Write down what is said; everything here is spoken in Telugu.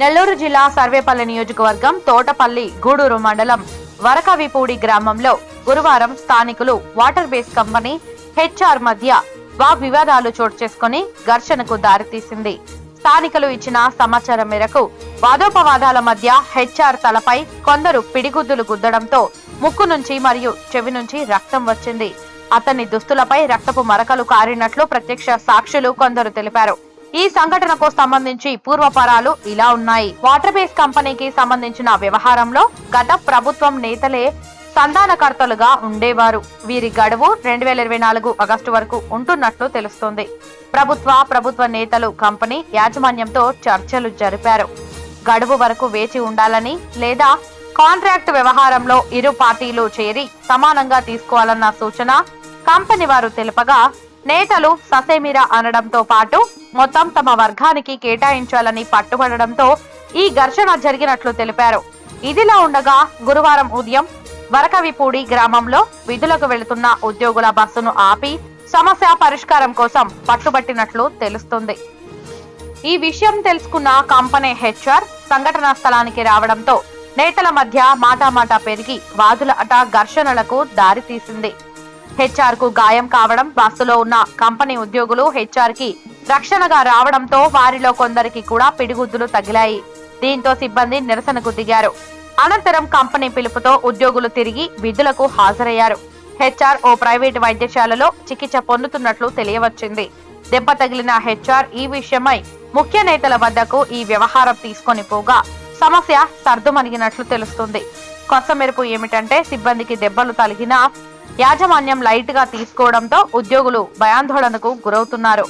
నెల్లూరు జిల్లా సర్వేపల్లి నియోజకవర్గం తోటపల్లి గూడూరు మండలం వరకవిపూడి గ్రామంలో గురువారం స్థానికులు వాటర్ బేస్ కంపెనీ హెచ్ఆర్ మధ్య వాగ్వివాదాలు చోటు చేసుకుని ఘర్షణకు దారితీసింది. స్థానికులు ఇచ్చిన సమాచారం మేరకు వాదోపవాదాల మధ్య హెచ్ఆర్ తలపై కొందరు పిడిగుద్దులు గుద్దడంతో ముక్కు నుంచి మరియు చెవి నుంచి రక్తం వచ్చింది. అతని దుస్తులపై రక్తపు మరకలు కారినట్లు ప్రత్యక్ష సాక్షులు కొందరు తెలిపారు. ఈ సంఘటనకు సంబంధించి పూర్వపరాలు ఇలా ఉన్నాయి. వాటర్ బేస్ కంపెనీకి సంబంధించిన వ్యవహారంలో గత ప్రభుత్వం నేతలే సంధానకర్తలుగా ఉండేవారు. వీరి గడువు రెండు వేల ఇరవై నాలుగు ఆగస్టు వరకు ఉంటున్నట్లు తెలుస్తోంది. ప్రభుత్వ ప్రభుత్వ నేతలు కంపెనీ యాజమాన్యంతో చర్చలు జరిపారు. గడువు వరకు వేచి ఉండాలని లేదా కాంట్రాక్ట్ వ్యవహారంలో ఇరు పార్టీలు చేరి సమానంగా తీసుకోవాలన్న సూచన కంపెనీ వారు తెలుపగా నేతలు ససేమిరా అనడంతో పాటు మొత్తం తమ వర్గానికి కేటాయించాలని పట్టుబడడంతో ఈ ఘర్షణ జరిగినట్లు తెలిపారు. ఇదిలా ఉండగా గురువారం ఉదయం వరకవిపూడి గ్రామంలో విధులకు వెళుతున్న ఉద్యోగుల బస్సును ఆపి సమస్య పరిష్కారం కోసం పట్టుబట్టినట్లు తెలుస్తుంది. ఈ విషయం తెలుసుకున్న కంపెనీ హెచ్ఆర్ సంఘటనా స్థలానికి రావడంతో నేతల మధ్య మాటామాటా పెరిగి వాదుల అట ఘర్షణలకు దారితీసింది. హెచ్ఆర్కు గాయం కావడం బస్సులో ఉన్న కంపెనీ ఉద్యోగులు హెచ్ఆర్కి రక్షణగా రావడంతో వారిలో కొందరికి కూడా పిడిగుద్దులు తగిలాయి. దీంతో సిబ్బంది నిరసనకు దిగారు. అనంతరం కంపెనీ పిలుపుతో ఉద్యోగులు తిరిగి విధులకు హాజరయ్యారు. హెచ్ఆర్ ఓ ప్రైవేటు వైద్యశాలలో చికిత్స పొందుతున్నట్లు తెలియవచ్చింది. దెబ్బ తగిలిన హెచ్ఆర్ ఈ విషయమై ముఖ్య నేతల వద్దకు ఈ వ్యవహారం తీసుకొని పోగా సమస్య సర్దుమణిగినట్లు తెలుస్తుంది. కొత్త మెరుపు ఏమిటంటే సిబ్బందికి దెబ్బలు తలిగినా యాజమాన్యం లైట్గా తీసుకోవడంతో ఉద్యోగులు భయాందోళనకు గురవుతున్నారు.